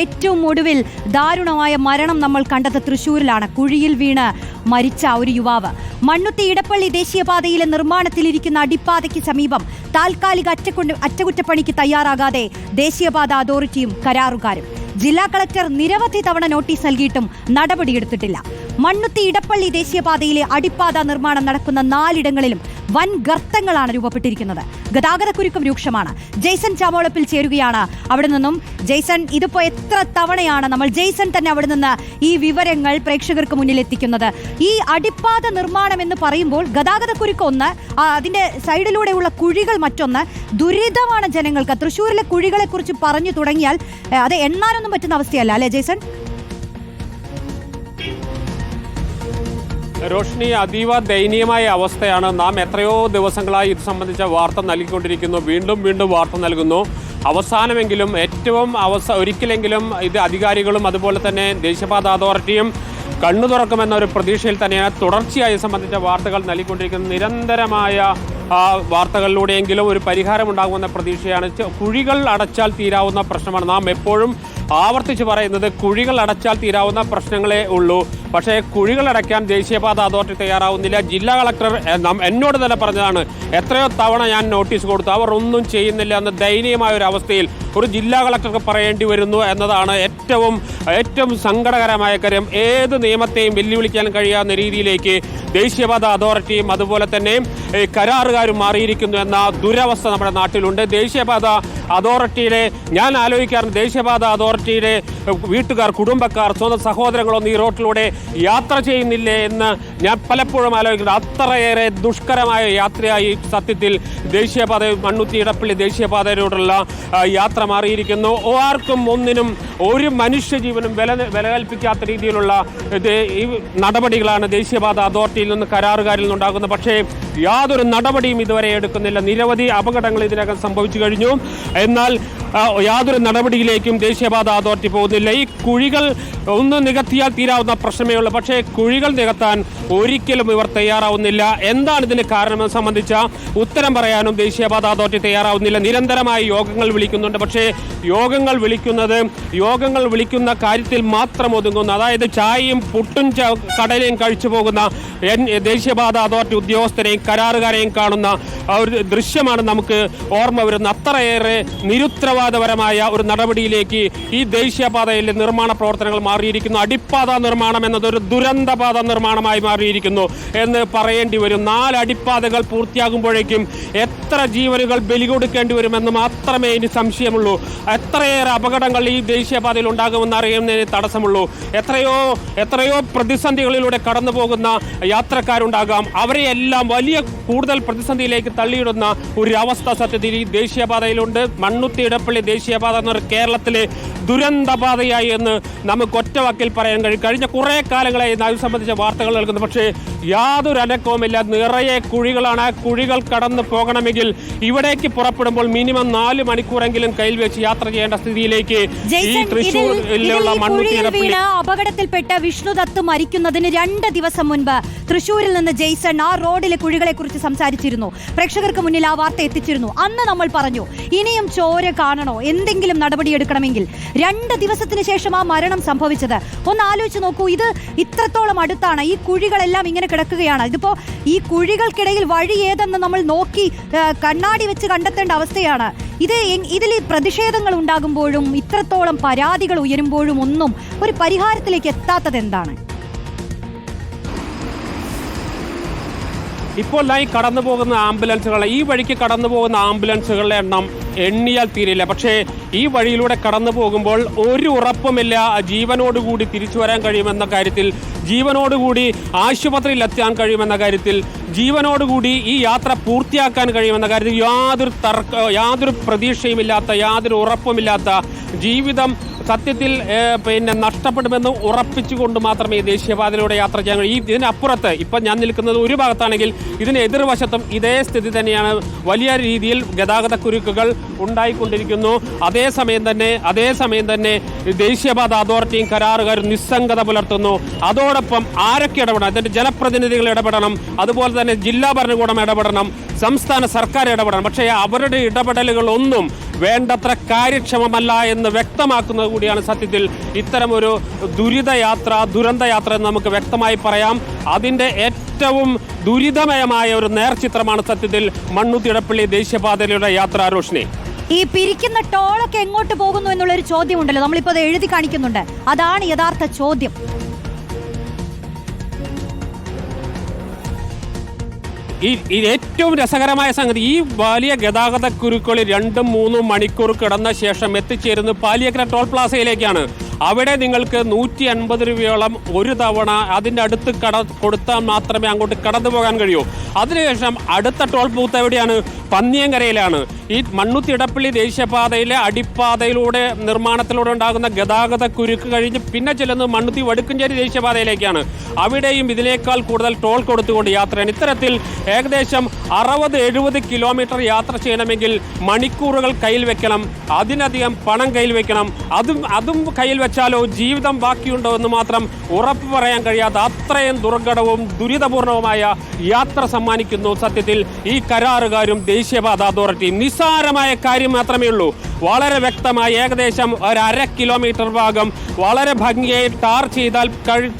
ഏറ്റവും ഒടുവിൽ ദാരുണമായ മരണം നമ്മൾ കണ്ടത് തൃശൂരിലാണ്. കുഴിയിൽ വീണ് മരിച്ച ഒരു യുവാവ്. മണ്ണുത്തി ഇടപ്പള്ളി ദേശീയപാതയിലെ നിർമ്മാണത്തിലിരിക്കുന്ന അടിപ്പാതയ്ക്ക് സമീപം താൽക്കാലിക അറ്റകുണ്ട് അറ്റകുറ്റപ്പണിക്ക് തയ്യാറാകാതെ ദേശീയപാത അതോറിറ്റിയും കരാറുകാരും. ജില്ലാ കളക്ടർ നിരവധി തവണ നോട്ടീസ് നൽകിയിട്ടും നടപടിയെടുത്തിട്ടില്ല. മണ്ണുത്തി ഇടപ്പള്ളി ദേശീയപാതയിലെ അടിപ്പാത നിർമ്മാണം നടക്കുന്ന നാലിടങ്ങളിലും വൻ ഗർത്തങ്ങളാണ് രൂപപ്പെട്ടിരിക്കുന്നത്. ഗതാഗതക്കുരുക്കം രൂക്ഷമാണ്. ജെയ്സൺ ചാമോളപ്പിൽ ചേരുകയാണ് അവിടെ നിന്നും. ജെയ്സൺ ഇതിപ്പോ എത്ര തവണയാണ് നമ്മൾ ജെയ്സൺ തന്നെ അവിടെ നിന്ന് ഈ വിവരങ്ങൾ പ്രേക്ഷകർക്ക് മുന്നിൽ എത്തിക്കുന്നത് ഈ അടിപ്പാത നിർമ്മാണം എന്ന് പറയുമ്പോൾ ഗതാഗതക്കുരുക്കം ഒന്ന് അതിന്റെ സൈഡിലൂടെയുള്ള കുഴികൾ മറ്റൊന്ന്. ദുരിതമാണ് ജനങ്ങൾക്ക്. തൃശ്ശൂരിലെ കുഴികളെ കുറിച്ച് പറഞ്ഞു തുടങ്ങിയാൽ അത് എണ്ണാനൊന്നും പറ്റുന്ന അവസ്ഥയല്ല അല്ലേ ജെയ്സൺ? റോഷ്നി അതീവ ദയനീയമായ അവസ്ഥയാണ്. നാം എത്രയോ ദിവസങ്ങളായി ഇത് സംബന്ധിച്ച വാർത്ത നൽകിക്കൊണ്ടിരിക്കുന്നു. വീണ്ടും വീണ്ടും വാർത്ത നൽകുന്നു. അവസാനമെങ്കിലും ഏറ്റവും അവസ ഒരിക്കലെങ്കിലും ഇത് അധികാരികളും അതുപോലെ തന്നെ ദേശീയപാത അതോറിറ്റിയും കണ്ണു തുറക്കുമെന്ന ഒരു പ്രതീക്ഷയിൽ തന്നെയാണ് തുടർച്ചയായി സംബന്ധിച്ച വാർത്തകൾ നൽകിക്കൊണ്ടിരിക്കുന്നത്. നിരന്തരമായ വാർത്തകളിലൂടെയെങ്കിലും ഒരു പരിഹാരം ഉണ്ടാകുമെന്ന പ്രതീക്ഷയാണ് കുഴികൾ അടച്ചാൽ തീരാവുന്ന പ്രശ്നമാണ്. നാം എപ്പോഴും ആവർത്തിച്ച് പറയുന്നത് കുഴികൾ അടച്ചാൽ തീരാവുന്ന പ്രശ്നങ്ങളേ ഉള്ളൂ. പക്ഷേ കുഴികൾ അടയ്ക്കാൻ ദേശീയപാത അതോറിറ്റി തയ്യാറാവുന്നില്ല. ജില്ലാ കളക്ടർ എന്നോട് തന്നെ പറഞ്ഞതാണ് എത്രയോ തവണ ഞാൻ നോട്ടീസ് കൊടുത്തു. അവർ ഒന്നും ചെയ്യുന്നില്ല എന്ന ദയനീയമായ ഒരു അവസ്ഥയിൽ ഒരു ജില്ലാ കളക്ടർക്ക് പറയേണ്ടി വരുന്നു എന്നതാണ് ഏറ്റവും ഏറ്റവും സങ്കടകരമായ കാര്യം. ഏത് നിയമത്തെയും വെല്ലുവിളിക്കാൻ കഴിയാവുന്ന രീതിയിലേക്ക് ദേശീയപാത അതോറിറ്റിയും അതുപോലെ തന്നെ കരാറുകാരും മാറിയിരിക്കുന്നു എന്ന ദുരവസ്ഥ നമ്മുടെ നാട്ടിലുണ്ട്. ദേശീയപാത അതോറിറ്റിയിലെ ഞാൻ ആലോചിക്കാറുണ്ട് ദേശീയപാത അതോറിറ്റിയിലെ വീട്ടുകാർ കുടുംബക്കാർ സ്വന്തം സഹോദരങ്ങളൊന്നും ഈ റോട്ടിലൂടെ യാത്ര ചെയ്യുന്നില്ലേ എന്ന് ഞാൻ പലപ്പോഴും ആലോചിക്കുന്നത് അത്രയേറെ ദുഷ്കരമായ യാത്രയായി സത്യത്തിൽ ദേശീയപാത മണ്ണുത്തി ഇടപ്പള്ളി ദേശീയപാതയിലൂടെയുള്ള യാത്ര മാറിയിരിക്കുന്നു. ആർക്കും ഒന്നിനും ഒരു മനുഷ്യജീവനും വില വില കൽപ്പിക്കാത്ത രീതിയിലുള്ള ഈ നടപടികളാണ് ദേശീയപാത അതോറിറ്റിയിൽ നിന്ന് കരാറുകാരിൽ നിന്നുണ്ടാകുന്നത്. പക്ഷേ യാതൊരു നടപടിയും ഇതുവരെ എടുക്കുന്നില്ല. നിരവധി അപകടങ്ങൾ ഇതിനകം സംഭവിച്ചു കഴിഞ്ഞു. എന്നാൽ യാതൊരു നടപടിയിലേക്കും ദേശീയപാത അതോറിറ്റി പോകുന്നില്ല. ഈ കുഴികൾ ഒന്ന് നികത്തിയാൽ തീരാവുന്ന പ്രശ്നമേ ഉള്ളൂ. പക്ഷേ കുഴികൾ നികത്താൻ ഒരിക്കലും ഇവർ തയ്യാറാവുന്നില്ല. എന്താണ് ഇതിന് കാരണമെന്ന് സംബന്ധിച്ച ഉത്തരം പറയാനും ദേശീയപാത അതോറിറ്റി തയ്യാറാവുന്നില്ല. നിരന്തരമായി യോഗങ്ങൾ വിളിക്കുന്നുണ്ട്. പക്ഷേ യോഗങ്ങൾ വിളിക്കുന്നത് യോഗങ്ങൾ വിളിക്കുന്ന കാര്യത്തിൽ മാത്രം ഒതുങ്ങുന്നു അതായത് ചായയും പുട്ടും കടലയും കഴിച്ചു പോകുന്ന ദേശീയപാത അതോറിറ്റി ഉദ്യോഗസ്ഥരെയും കരാറുകാരെയും കാണുന്ന ഒരു ദൃശ്യമാണ് നമുക്ക് ഓർമ്മ വരുന്നത്. അത്രയേറെ നിരുത്തരവാദപരമായ ഒരു നടപടിയിലേക്ക് ഈ ദേശീയപാതയിലെ നിർമ്മാണ പ്രവർത്തനങ്ങൾ മാറിയിരിക്കുന്നു. അടിപ്പാത നിർമ്മാണം എന്നത് ഒരു ദുരന്തപാത നിർമ്മാണമായി മാറിയിരിക്കുന്നു എന്ന് പറയേണ്ടി വരും. നാല് അടിപ്പാതകൾ പൂർത്തിയാകുമ്പോഴേക്കും എത്ര ജീവനുകൾ ബലി കൊടുക്കേണ്ടി വരുമെന്ന് മാത്രമേ ഇനി സംശയമുള്ളൂ. എത്രയേറെ അപകടങ്ങൾ ഈ ദേശീയപാതയിൽ ഉണ്ടാകുമെന്ന് അറിയുന്നതിന് തടസ്സമുള്ളൂ. എത്രയോ എത്രയോ പ്രതിസന്ധികളിലൂടെ കടന്നു പോകുന്ന യാത്രക്കാരുണ്ടാകാം. അവരെയെല്ലാം വലിയ കൂടുതൽ പ്രതിസന്ധിയിലേക്ക് തള്ളിയിടുന്ന ഒരു അവസ്ഥ സത്യത്തിൽ ഈ ദേശീയപാതയിലുണ്ട്. മണ്ണുത്തി ഇടപ്പള്ളി ദേശീയപാത എന്ന ഒരു കേരളത്തിലെ ദുരന്തപാതയായി എന്ന് നമുക്ക് ഒറ്റവാക്കിൽ പറയാൻ കഴിയും. കഴിഞ്ഞ കുറേ കാലങ്ങളായി ഇത് സംബന്ധിച്ച വാർത്തകൾ നൽകുന്നു. പക്ഷേ യാതൊരു അനക്കവുമില്ല. നിറയെ കുഴികളാണ്. ആ കുഴികൾ കടന്നു പോകണമെങ്കിൽ ഇവിടേക്ക് പുറപ്പെടുമ്പോൾ മിനിമം നാല് മണിക്കൂറെങ്കിലും കയ്യിൽ വെച്ച് യാത്ര ചെയ്യേണ്ട സ്ഥിതിയിലേക്ക് ഈ തൃശ്ശൂരിലുള്ള മണ്ണുത്തി അപകടത്തിൽപ്പെട്ട വിഷ്ണുദത്ത് മരിക്കുന്നതിന് രണ്ട് ദിവസം മുൻപ് തൃശൂരിൽ നിന്ന് ജെയ്സൺ ആ റോഡിലെ കുഴികളെ കുറിച്ച് സംസാരിച്ചിരുന്നു. പ്രേക്ഷകർക്ക് മുന്നിൽ ആ വാർത്ത എത്തിച്ചിരുന്നു. അന്ന് നമ്മൾ പറഞ്ഞു ഇനിയും ചോര കാണണോ എന്തെങ്കിലും നടപടിയെടുക്കണമെങ്കിൽ രണ്ട് ദിവസത്തിന് ശേഷം ആ മരണം സംഭവിച്ചത്. ഒന്ന് ആലോചിച്ച് നോക്കൂ ഇത് ഇത്രത്തോളം അടുത്താണ്. ഈ കുഴികളെല്ലാം ഇങ്ങനെ കിടക്കുകയാണ്. ഇതിപ്പോ ഈ കുഴികൾക്കിടയിൽ വഴി ഏതെന്ന് നമ്മൾ നോക്കി കണ്ണാടി വെച്ച് കണ്ടെത്തേണ്ട അവസ്ഥയാണ്. ഇത് ഇതിൽ പ്രതിഷേധങ്ങൾ ഉണ്ടാകുമ്പോഴും ഇത്രത്തോളം പരാതികൾ ഉയരുമ്പോഴും ഒന്നും ഒരു പരിഹാരത്തിലേക്ക് എത്താത്തത് എന്താണ്? ഇപ്പോൾ ഈ കടന്നു പോകുന്ന ആംബുലൻസുകളെ ഈ വഴിക്ക് കടന്നു പോകുന്ന ആംബുലൻസുകളുടെ എണ്ണം എണ്ണിയാൽ തീരില്ല പക്ഷേ ഈ വഴിയിലൂടെ കടന്നു പോകുമ്പോൾ ഒരു ഉറപ്പുമില്ല. ജീവനോടുകൂടി തിരിച്ചു വരാൻ കഴിയുമെന്ന കാര്യത്തിൽ ജീവനോടുകൂടി ആശുപത്രിയിൽ എത്താൻ കഴിയുമെന്ന കാര്യത്തിൽ ജീവനോടുകൂടി ഈ യാത്ര പൂർത്തിയാക്കാൻ കഴിയുമെന്ന കാര്യത്തിൽ യാതൊരു തർക്ക യാതൊരു പ്രതീക്ഷയുമില്ലാത്ത യാതൊരു ഉറപ്പുമില്ലാത്ത ജീവിതം സത്യത്തിൽ പിന്നെ നഷ്ടപ്പെടുമെന്ന് ഉറപ്പിച്ചുകൊണ്ട് മാത്രമേ ഈ ദേശീയപാതയിലൂടെ യാത്ര ചെയ്യാൻ കഴിയൂ. ഇതിനപ്പുറത്ത് ഇപ്പം ഞാൻ നിൽക്കുന്നത് ഒരു ഭാഗത്താണെങ്കിൽ ഇതിന് എതിർവശത്തും ഇതേ സ്ഥിതി തന്നെയാണ്. വലിയ രീതിയിൽ ഗതാഗത കുരുക്കുകൾ ഉണ്ടായിക്കൊണ്ടിരിക്കുന്നു. അതേസമയം തന്നെ അതേസമയം തന്നെ ദേശീയപാത അതോറിറ്റിയും കരാറുകാരും നിസ്സംഗത പുലർത്തുന്നു. അതോടൊപ്പം ആരൊക്കെ ഇടപെടണം? അതിന്റെ ജനപ്രതിനിധികൾ ഇടപെടണം. അതുപോലെ തന്നെ ജില്ലാ ഭരണകൂടം ഇടപെടണം. സംസ്ഥാന സർക്കാർ ഇടപെടണം. പക്ഷേ അവരുടെ ഇടപെടലുകളൊന്നും വേണ്ടത്ര കാര്യക്ഷമമല്ല എന്ന് വ്യക്തമാക്കുന്നത് കൂടിയാണ് സത്യത്തിൽ ഇത്തരമൊരു ദുരിതയാത്ര ദുരന്തയാത്ര എന്ന് നമുക്ക് വ്യക്തമായി പറയാം. അതിന്റെ ഏറ്റവും ദുരിതമയമായ ഒരു നേർചിത്രമാണ് സത്യത്തിൽ മണ്ണുതിടപ്പള്ളി ദേശീയപാതയിലൂടെ യാത്രാ റോഷിനി ഈ പിരിക്കുന്ന ടോളൊക്കെ എങ്ങോട്ട് പോകുന്നു എന്നുള്ളൊരു ചോദ്യം ഉണ്ടല്ലോ നമ്മളിപ്പോ അത് എഴുതി കാണിക്കുന്നുണ്ട്. അതാണ് യഥാർത്ഥ ചോദ്യം. ഈ ഈ ഏറ്റവും രസകരമായ സംഗതി ഈ വലിയ ഗതാഗത കുരുക്കളിൽ രണ്ടും മൂന്നും മണിക്കൂർ കിടന്ന ശേഷം എത്തിച്ചേരുന്നത് പാലിയക്കര ടോൾ പ്ലാസയിലേക്കാണ്. അവിടെ നിങ്ങൾക്ക് നൂറ്റി അൻപത് രൂപയോളം ഒരു തവണ അതിന്റെ അടുത്ത് കട കൊടുത്താൽ മാത്രമേ അങ്ങോട്ട് കടന്നു പോകാൻ കഴിയൂ. അതിനുശേഷം അടുത്ത ടോൾ ബൂത്ത് എവിടെയാണ്? പന്നിയങ്കരയിലാണ്. ഈ മണ്ണുത്തി ഇടപ്പള്ളി ദേശീയപാതയിലെ അടിപ്പാതയിലൂടെ നിർമ്മാണത്തിലൂടെ ഉണ്ടാകുന്ന ഗതാഗത കുരുക്ക് കഴിഞ്ഞ് പിന്നെ ചെല്ലുന്നത് മണ്ണുത്തി വടുക്കഞ്ചേരി ദേശീയപാതയിലേക്കാണ്. അവിടെയും ഇതിനേക്കാൾ കൂടുതൽ ടോൾ കൊടുത്തുകൊണ്ട് യാത്രയാണ് ഇത്തരത്തിൽ ഏകദേശം അറുപത് എഴുപത് കിലോമീറ്റർ യാത്ര ചെയ്യണമെങ്കിൽ മണിക്കൂറുകൾ കയ്യിൽ വെക്കണം. അതിനധികം പണം കയ്യിൽ വെക്കണം. അതും അതും കയ്യിൽ വെച്ചാലോ ജീവിതം ബാക്കിയുണ്ടോ എന്ന് മാത്രം ഉറപ്പ് പറയാൻ കഴിയാത്ത അത്രയും ദുർഘടവും ദുരിതപൂർണവുമായ യാത്ര സമ്മാനിക്കുന്നു സത്യത്തിൽ ഈ കരാറുകാരും ദേശീയപാത അതോറിറ്റിയും നിസ്സാരമായ കാര്യം മാത്രമേ ഉള്ളൂ. വളരെ വ്യക്തമായി ഏകദേശം ഒരു അര കിലോമീറ്റർ ഭാഗം വളരെ ഭംഗിയായി ടാർ ചെയ്താൽ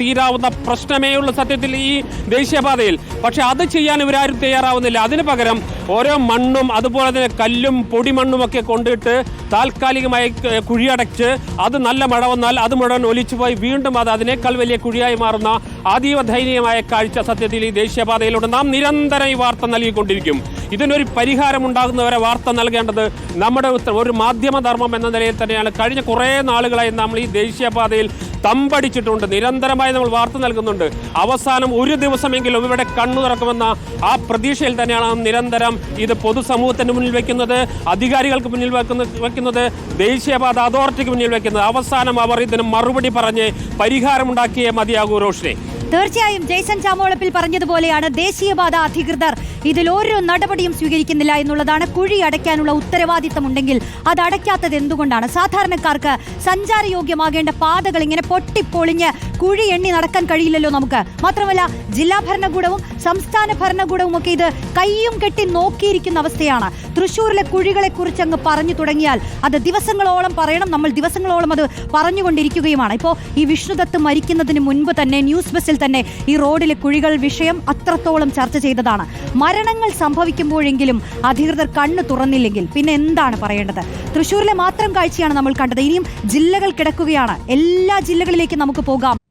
തീരാവുന്ന പ്രശ്നമേ ഉള്ളൂ സത്യത്തിൽ ഈ ദേശീയപാതയിൽ. പക്ഷെ അത് ചെയ്യാൻ ഇവരാരും തയ്യാറാവുന്നില്ല. അതിന് പകരം ഓരോ മണ്ണും അതുപോലെ തന്നെ കല്ലും പൊടിമണ്ണുമൊക്കെ കൊണ്ടിട്ട് താൽക്കാലികമായി കുഴിയടച്ച് അത് നല്ല മഴ വന്നാൽ അത് മുഴുവൻ ഒലിച്ചു പോയി വീണ്ടും അത് അതിനേക്കാൾ വലിയ കുഴിയായി മാറുന്ന അതീവ ദയനീയമായ കാഴ്ച സത്യത്തിൽ ഈ ദേശീയപാതയിലൂടെ നാം നിരന്തരം ഈ വാർത്ത നൽകിക്കൊണ്ടിരിക്കും. ഇതിനൊരു പരിഹാരം ഉണ്ടാകുന്നവരെ വാർത്ത നൽകേണ്ടത് നമ്മുടെ ഒരു മാധ്യമധർമ്മം എന്ന നിലയിൽ തന്നെയാണ്. കഴിഞ്ഞ കുറേ നാളുകളായി നമ്മൾ ഈ ദേശീയപാതയിൽ തമ്പടിച്ചിട്ടുണ്ട്. നിരന്തരമായി നമ്മൾ വാർത്ത നൽകുന്നുണ്ട്. അവസാനം ഒരു ദിവസമെങ്കിലും ഇവിടെ കണ്ണു തുറക്കുമെന്ന ആ പ്രതീക്ഷയിൽ തന്നെയാണ് നിരന്തരം ഇത് പൊതുസമൂഹത്തിന് മുന്നിൽ വെക്കുന്നത് അധികാരികൾക്ക് മുന്നിൽ വെക്കുന്ന വെക്കുന്നത് ദേശീയപാത അതോറിറ്റിക്ക് മുന്നിൽ വെക്കുന്നത്. അവസാനം അവർ ഇതിന് മറുപടി പറഞ്ഞ് പരിഹാരമുണ്ടാക്കിയേ മതിയാകൂ റോഷിനെ. തീർച്ചയായും ജെയ്സൺ ചാമോളപ്പിൽ പറഞ്ഞതുപോലെയാണ് ദേശീയപാത അധികൃതർ ഇതിൽ ഒരു നടപടിയും സ്വീകരിക്കുന്നില്ല എന്നുള്ളതാണ് കുഴി അടയ്ക്കാനുള്ള ഉത്തരവാദിത്തമുണ്ടെങ്കിൽ അത് അടയ്ക്കാത്തത് എന്തുകൊണ്ടാണ്? സാധാരണക്കാർക്ക് സഞ്ചാരയോഗ്യമാകേണ്ട പാതകൾ ഇങ്ങനെ പൊട്ടിപ്പൊളിഞ്ഞ് കുഴി എണ്ണി നടക്കാൻ കഴിയില്ലല്ലോ നമുക്ക്. മാത്രമല്ല ജില്ലാ ഭരണകൂടവും സംസ്ഥാന ഭരണകൂടവും ഒക്കെ ഇത് കയ്യും കെട്ടി നോക്കിയിരിക്കുന്ന അവസ്ഥയാണ്. തൃശ്ശൂരിലെ കുഴികളെ കുറിച്ച് അങ്ങ് പറഞ്ഞു തുടങ്ങിയാൽ അത് ദിവസങ്ങളോളം പറയണം. നമ്മൾ ദിവസങ്ങളോളം അത് പറഞ്ഞുകൊണ്ടിരിക്കുകയുമാണ്. ഇപ്പോൾ ഈ വിഷ്ണുദത്ത് മരിക്കുന്നതിന് മുൻപ് തന്നെ ന്യൂസ് ബസ്സിൽ തന്നെ ഈ റോഡിലെ കുഴികൾ വിഷയം അത്രത്തോളം ചർച്ച ചെയ്തതാണ്. മരണങ്ങൾ സംഭവിക്കുമ്പോഴെങ്കിലും അധികൃതർ കണ്ണു തുറന്നില്ലെങ്കിൽ പിന്നെ എന്താണ് പറയേണ്ടത്? തൃശ്ശൂരിലെ മാത്രം കാഴ്ചയാണ് നമ്മൾ കണ്ടത്. ഇനിയും ജില്ലകൾ കിടക്കുകയാണ്. എല്ലാ ജില്ലകളിലേക്കും നമുക്ക് പോകാം.